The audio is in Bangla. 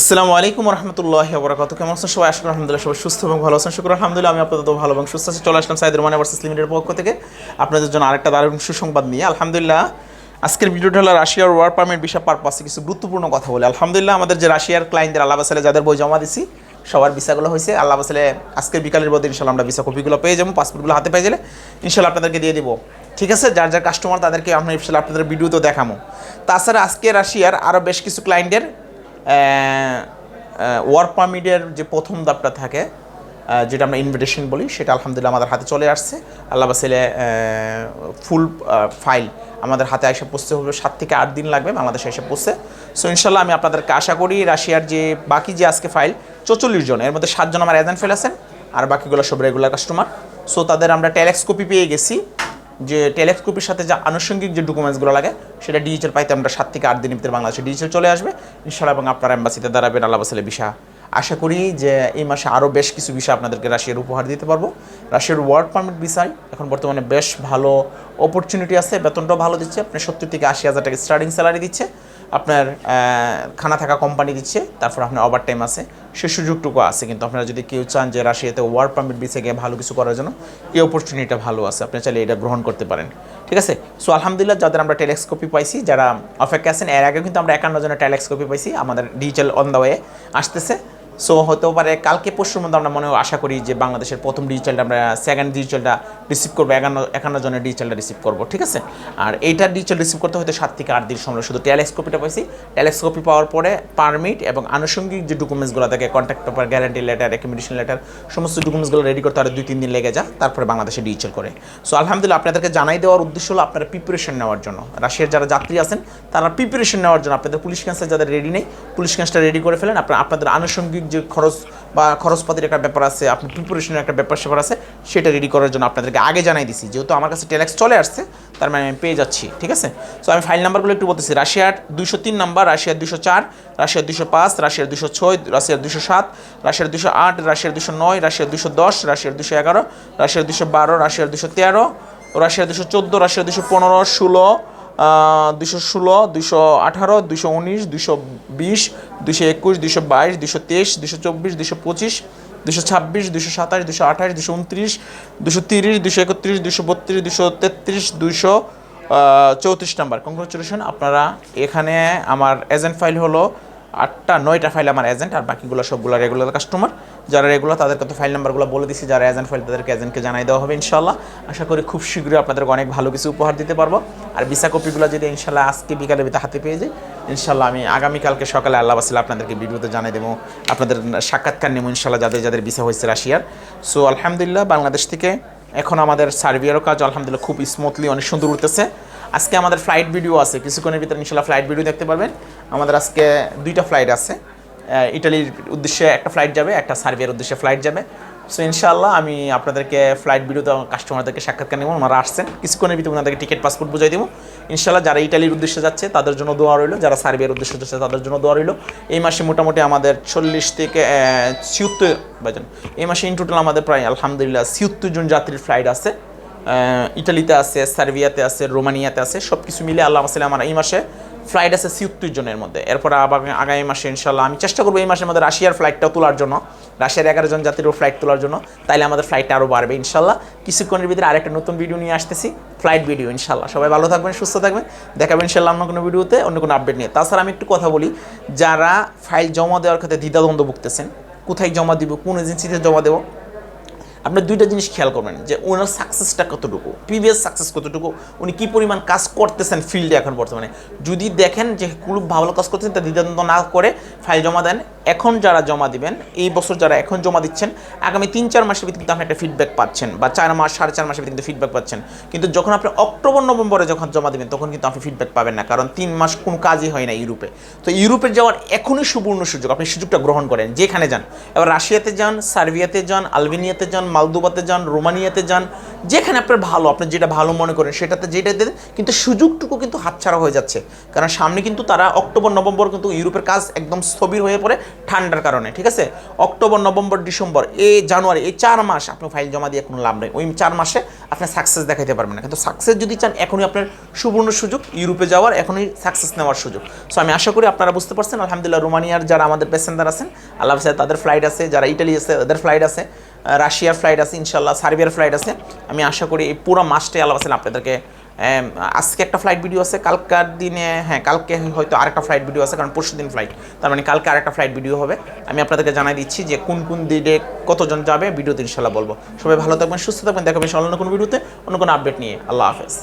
আসসালামু আলাইকুম রহমতুল্লাহ বরাকাত কেমন আছেন সবাই? করি আলহামদুলিল্লাহ সবাই সুস্থ এবং ভালো আছেন। শুক্র আলহামদুলিল্লাহ, আমি আপনাদের তো ভালো এবং সুস্থ আছি। চলে আসলাম সাইদুর মানে ভার্সেস লিমিটেড পক্ষ থেকে। আপনাদের জন্য আরেকটা দারুণ সুসংবাদ নিয়ে। আলহামদুলিল্লাহ, আজকের ভিডিওটা হলো রাশিয়ার ওয়ার পারমিট বিষয় পারপাসে কিছু গুরুত্বপূর্ণ কথা বলে। আলহামদুলিল্লাহ, আমাদের যে রাশিয়ার ক্লায়েন্টদের আল্লাহ বাসালে যাদের বই জমা দিছি, সবার ভিসাগুলো হয়েছে। আল্লাহ বাসালে আজকের বিকালের মধ্যে ইনশাল্লাহ আমরা ভিসা কপিগুলো পেয়ে যাব পাসপোর্টগুলো হাতে পেয়ে গেলে ইনশাল্লাহ আপনাদেরকে দিয়ে দিব। ঠিক আছে? যার যার কাস্টমার তাদেরকে আমরা ইনশাল্লাহ আপনাদের ভিডিওতেও দেখাবো তাছাড়া আজকে রাশিয়ার আরও বেশ কিছু ক্লায়েন্টের ওয়ার্ক পারমিটের যে প্রথম ধাপটা থাকে যেটা আমরা ইনভিটেশন বলি, সেটা আলহামদুলিল্লাহ আমাদের হাতে চলে আসছে। আল্লাহ বাসিলে ফুল ফাইল আমাদের হাতে এসে পৌঁছতে হবে। সাত থেকে আট দিন লাগবে বাংলাদেশে এসে পৌঁছে সো ইনশাল্লাহ আমি আপনাদেরকে আশা করি রাশিয়ার যে বাকি যে আজকে ফাইল চৌচল্লিশ জন, এর মধ্যে সাতজন আমার এজেন্ট ফেল আছেন, আর বাকিগুলো সব রেগুলার কাস্টমার সো তাদের আমরা টেলেক্স কপি পেয়ে গেছি। যে টেলেক্সকোপির সাথে যে আনুষঙ্গিক যে ডকুমেন্টসগুলো লাগে, সেটা ডিজিটাল পাইতে আমরা সাত থেকে আট দিনের ভিতরে বাংলাদেশে ডিজিটাল চলে আসবে। ইনশাল্লাহ এবং আপনার অ্যাম্বাসিতে দাঁড়াবেন আল্লাহ বিষা আশা করি যে এই মাসে আরও বেশ কিছু বিষয় আপনাদেরকে রাশিয়ার উপহার দিতে পারব। রাশিয়ার ওয়ার্ক পারমিট বিষয় এখন বর্তমানে বেশ ভালো অপরচুনিটি আছে। বেতনটাও ভালো দিচ্ছে। আপনি সত্তর থেকে আশি হাজার টাকা স্টার্টিং স্যালারি দিচ্ছে। আপনার খানা থাকা কোম্পানি দিচ্ছে, তারপর আপনার ওভার টাইম আছে। সে সুযোগটুকু আছে, কিন্তু আপনারা যদি কেউ চান যে রাশিয়াতে ওয়ার্ক পারমিট বিষয়ে গিয়ে ভালো কিছু করার জন্য, এই অপরচুনিটিটা ভালো আছে, আপনি চাইলে এটা গ্রহণ করতে পারেন। ঠিক আছে? সো আলহামদুলিল্লাহ, যাদের আমরা টেলেক্সকপি পাইছি, যারা অপেক্ষা আছেন, এর আগে কিন্তু আমরা একান্ন জনের টেলেক্সকপি পাইছি, আমাদের ডিজিটাল অন দ্য ওয়ে আসতেছে। সো হতেও পারে, কালকে, পরশুর মধ্যে আমরা মনে আশা করি যে বাংলাদেশের প্রথম ডিজিটালটা আমরা সেকেন্ড ডিজিটালটা রিসিভ করব, একান্ন একান্ন জনের ডিজিটালটা রিসিভ করব, ঠিক আছে? আর এইটার ডিজিটাল রিসিভ করতে হয়তো সাত থেকে আট দিন সময় শুধু টেলেক্স কপিটা পাইছি। টেলেক্স কপি পাওয়ার পরে পারমিট এবং আনুষঙ্গিক যে ডকুমেন্টসগুলো থাকে contact paper guarantee letter recommendation letter সমস্ত ডকুমেন্টসগুলো রেডি করতে আরও দুই, তিন দিন লেগে যায়, তারপরে বাংলাদেশে ডিজিটাল করে। সো আলহামদুলিল্লাহ, আপনাদেরকে জানাই দেওয়ার উদ্দেশ্য হলো আপনারা প্রিপারেশন নেওয়ার জন্য। রাশিয়ার যারা যাত্রী আছেন, তারা প্রিপারেশন নেওয়ার জন্য, আপনাদের পুলিশ ক্যান্সার যাদের রেডি নেই, পুলিশ ক্যান্সটা রেডি করে ফেলেন। আপনার, আপনাদের আনুষঙ্গিক যে খরচ বা খরচপাতির একটা ব্যাপার আছে আপনি প্রিপারেশনের একটা ব্যাপার স্যাপার আছে সেটা রেডি করার জন্য আপনাদেরকে আগে জানাই দিছি যেহেতু আমার কাছে টেলেক্স চলে আসছে তার মানে আমি পেয়ে যাচ্ছি ঠিক আছে সো আমি ফাইল নাম্বারগুলো একটু বলতেছি রাশিয়ার দুশো তিন নাম্বার রাশিয়ার দুশো চার রাশিয়ার দুশো পাঁচ রাশিয়ার দুশো ছয় রাশিয়ার দুশো সাত রাশিয়ার দুশো আট রাশিয়ার দুশো নয় রাশিয়ার দুশো দশ রাশিয়ার দুশো এগারো রাশিয়ার দুশো বারো রাশিয়ার দুশো তেরো রাশিয়ার দুশো চোদ্দ রাশিয়ার দুশো পনেরো ষোলো দুশো ষোলো দুশো আঠারো দুশো উনিশ দুশো বিশ দুশো একুশ দুশো বাইশ দুশো তেইশ দুশো চব্বিশ দুশো পঁচিশ দুশো ছাব্বিশ দুশো সাতাশ দুশো আঠাশ দুশো উনত্রিশ দুশো তিরিশ দুশো একত্রিশ দুশো বত্রিশ দুশো তেত্রিশ দুশো চৌত্রিশ নাম্বার। কংগ্রেচুলেশন আপনারা এখানে আমার এজেন্ট ফাইল হলো আটটা, নয়টা ফাইল আমার এজেন্ট আর বাকিগুলো সবগুলো রেগুলার কাস্টমার যারা রেগুলার তাদেরকে তো ফাইল নাম্বারগুলো বলে দিছি, যারা এজেন্ট ফাইল তাদেরকে এজেন্টকে জানাই দেওয়া হবে ইনশাল্লাহ আশা করি খুব শীঘ্রই আপনাদেরকে অনেক ভালো কিছু উপহার দিতে পারব। আর ভিসা কপিগুলো যদি ইনশাল্লাহ আজকে বিকালে হাতে পেয়ে যাই ইনশাল্লাহ আমি আগামীকালকে সকালে আল্লাহ বাসিল আপনাদেরকে ভিডিওতে জানাই দেবো। আপনাদের সাক্ষাৎকার নেব ইনশাল্লাহ যাদের যাদের ভিসা হয়েছে রাশিয়ার। সো আলহামদুলিল্লাহ, বাংলাদেশ থেকে এখন আমাদের সার্ভিয়ারও কাজ আলহামদুলিল্লাহ খুব স্মুথলি অনেক সুন্দর উঠতেছে। আজকে আমাদের ফ্লাইট ভিডিও আছে, কিছুক্ষণের ভিতরে ইনশাল্লাহ ফ্লাইট ভিডিও দেখতে পারবেন। আমাদের আজকে দুইটা ফ্লাইট আছে। ইটালির উদ্দেশ্যে একটা ফ্লাইট যাবে, একটা সার্বিয়ার উদ্দেশ্যে ফ্লাইট যাবে। সো ইনশাআল্লাহ আমি আপনাদেরকে ফ্লাইট ভিডিওতে কাস্টমারদেরকে সাক্ষাৎকার নেব, ওনারা আসছেন। কিছুক্ষণের ভিতরে ওনাদেরকে টিকিট পাসপোর্ট বুঝাই দেবো। ইনশাআল্লাহ যারা ইটালির উদ্দেশ্যে যাচ্ছে, তাদের জন্য দোয়া রইল। যারা সার্বিয়ার উদ্দেশ্যে যাচ্ছে, তাদের জন্য দোয়া রইল। এই মাসে মোটামুটি আমাদের চল্লিশ থেকে ছিয়াত্তর বাজন এই মাসে ইন টোটাল আমাদের প্রায়, আলহামদুলিল্লাহ, ছিয়াত্তর জন যাত্রীর ফ্লাইট আছে। ইটালিতে আছে, সার্বিয়াতে আছে, রোমানিয়াতে আছে সব কিছু মিলে আল্লাহ আসলে আমার এই মাসে ফ্লাইট আছে ছিয়াত্তর জনের মধ্যে। এরপর আবার আগামী মাসে ইনশাল্লাহ আমি চেষ্টা করব এই মাসের মধ্যে রাশিয়ার ফ্লাইটটাও তোলার জন্য। রাশিয়ার এগারো জন যাত্রীরও ফ্লাইট তোলার জন্য। তাইলে আমাদের ফ্লাইটটা আরও বাড়বে ইনশাল্লাহ কিছুক্ষণের ভিতরে আরেকটা নতুন ভিডিও নিয়ে আসতেছি। ফ্লাইট ভিডিও ইনশাল্লাহ সবাই ভালো থাকবেন, সুস্থ থাকবেন। দেখাবেন ইনশাল্লাহ অন্য কোনো ভিডিওতে অন্য কোনো আপডেট নিয়ে। তাছাড়া আমি একটু কথা বলি, যারা ফাইল জমা দেওয়ার ক্ষেত্রে দ্বিধাদ্বন্দ্ব ভুগতেছেন, কোথায় জমা দিব, কোন এজেন্সিতে জমা দেবো আপনি দুইটা জিনিস খেয়াল করবেন, যে ওনার সাকসেসটা কতটুকু প্রিভিয়াস সাকসেস কতটুকু, উনি কী পরিমাণ কাজ করতেছেন ফিল্ডে এখন বর্তমানে। যদি দেখেন যে খুব ভালো কাজ করতেছেন, তা দ্বিধাদ্বন্দ্ব না করে ফাইল জমা দেন। এখন যারা জমা দিবেন, এই বছর যারা এখন জমা দিচ্ছেন, আগামী তিন, চার মাসের ভিতরে কিন্তু আপনি একটা ফিডব্যাক পাচ্ছেন, বা চার মাস, সাড়ে চার মাসের ভিতরে কিন্তু ফিডব্যাক পাচ্ছেন। কিন্তু যখন আপনি অক্টোবর, নভেম্বরে যখন জমা দিবেন, তখন কিন্তু আপনি ফিডব্যাক পাবেন না, কারণ তিন মাস কোনো কাজই হয় না ইউরোপে। তো ইউরোপে যাওয়ার এখনই সুবর্ণ সুযোগ, আপনি সুযোগটা গ্রহণ করেন, যেখানে যান। এবার রাশিয়াতে যান, সার্বিয়াতে যান, আলবেনিয়াতে যান মালদোবাতে যান, রোমানিয়াতে যান, যেখানে আপনার ভালো, আপনি যেটা ভালো মনে করেন সেটাতে যেটা দেন, কিন্তু সুযোগটুকু কিন্তু হাতছাড়া হয়ে যাচ্ছে। কারণ সামনে কিন্তু তারা অক্টোবর, নভেম্বর কিন্তু ইউরোপের কাজ একদম স্থবির হয়ে পড়ে ঠান্ডার কারণে, ঠিক আছে? অক্টোবর, নভেম্বর, ডিসেম্বর, এ জানুয়ারি, এই চার মাস আপনি ফাইল জমা দিয়ে কোনো লাভ নেই। ওই চার মাসে আপনি সাকসেস দেখাইতে পারবেন না। কিন্তু সাকসেস যদি চান, এখনই আপনার সুবর্ণ সুযোগ, ইউরোপে যাওয়ার এখনই সাকসেস নেওয়ার সুযোগ। সো আমি আশা করি আপনারা বুঝতে পারছেন, আলহামদুলিল্লাহ রোমানিয়ার যারা আমাদের প্যাসেঞ্জার আছেন, আল্লাহ তাদের ফ্লাইট আছে, যারা ইটালি আছে তাদের ফ্লাইট আছে রাশিয়ার ফ্লাইট আছে ইনশাল্লাহ সার্বিয়ার ফ্লাইট আছে। আমি আশা করি এই পুরো মাসটাই আল্লাহ আপনাদেরকে আজকে একটা ফ্লাইট ভিডিও আছে, কালকার দিনে হ্যাঁ কালকে হয়তো আরেকটা ফ্লাইট ভিডিও আছে, কারণ পরশু দিন ফ্লাইট তার মানে কালকে আরেকটা ফ্লাইট ভিডিও হবে। আমি আপনাদেরকে জানাই দিচ্ছি যে কোন কোন দিনে কতজন যাবে ভিডিওতে ইনশাল্লাহ বলব। সবাই ভালো থাকবেন, সুস্থ থাকবেন দেখাবেন অন্য কোনো ভিডিওতে অন্য কোনো আপডেট নিয়ে। আল্লাহ হাফেজ।